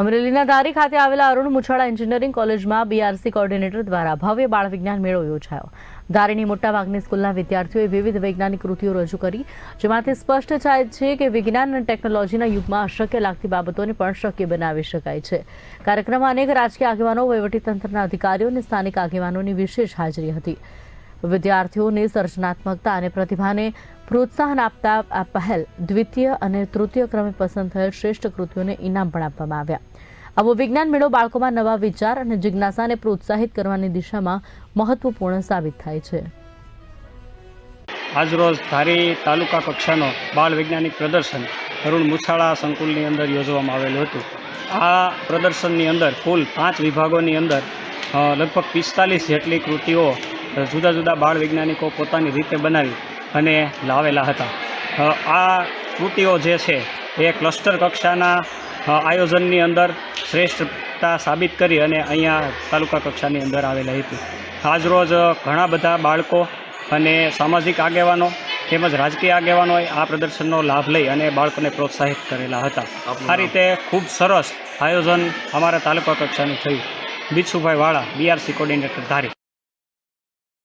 અમરેલીના ધારી ખાતે આવેલા અરુણ મુછાળા એન્જિનિયરિંગ કોલેજમાં બીઆરસી કોર્ડિનેટર દ્વારા ભવ્ય બાળ વિજ્ઞાન મેળો યોજાયો. ધારીની મોટાભાગની સ્કૂલના વિદ્યાર્થીઓએ વિવિધ વૈજ્ઞાનિક કૃતિઓ રજૂ કરી, જેમાંથી સ્પષ્ટ થાય છે કે વિજ્ઞાન અને ટેકનોલોજીના યુગમાં અશક્ય લાગતી બાબતોને પણ શક્ય બનાવી શકાય છે. કાર્યક્રમમાં અનેક રાજકીય આગેવાનો, વહીવટીતંત્રના અધિકારીઓ અને સ્થાનિક આગેવાનોની વિશેષ હાજરી હતી. વિદ્યાર્થીઓની સર્જનાત્મકતા અને પ્રતિભાને પ્રોત્સાહન આપતા આ પહેલ દ્વિતીય અને તૃતીય ક્રમે પસંદ થયેલ શ્રેષ્ઠ કૃતિઓને ઇનામ પણ આપવામાં આવ્યા. આવો વિજ્ઞાન મેળો બાળકોમાં નવા વિચાર અને જિજ્ઞાસાને પ્રોત્સાહિત કરવાની દિશામાં મહત્વપૂર્ણ સાબિત થાય છે. આજરોજ ધારી તાલુકા કક્ષાનો બાળ વૈજ્ઞાનિક પ્રદર્શન અરુણ મુછાળા સંકુલની અંદર યોજવામાં આવેલું હતું. આ પ્રદર્શનની અંદર કુલ પાંચ વિભાગોની અંદર લગભગ પિસ્તાલીસ જેટલી કૃતિઓ જુદા જુદા બાળ વૈજ્ઞાનિકો પોતાની રીતે બનાવી અને લાવેલા હતા. આ કૃતિઓ જે છે એ ક્લસ્ટર કક્ષાના આયોજનની અંદર શ્રેષ્ઠતા સાબિત કરી અને અહીંયા તાલુકા કક્ષાની અંદર આવેલી હતી. આજરોજ ઘણા બધા બાળકો અને સામાજિક આગેવાનો તેમજ રાજકીય આગેવાનોએ આ પ્રદર્શનનો લાભ લઈ અને બાળકોને પ્રોત્સાહિત કરેલા હતા. આ રીતે ખૂબ સરસ આયોજન અમારા તાલુકા કક્ષાનું થયું. બીછુભાઈ વાળા બીઆરસી કોર્ડિનેટર ધારી.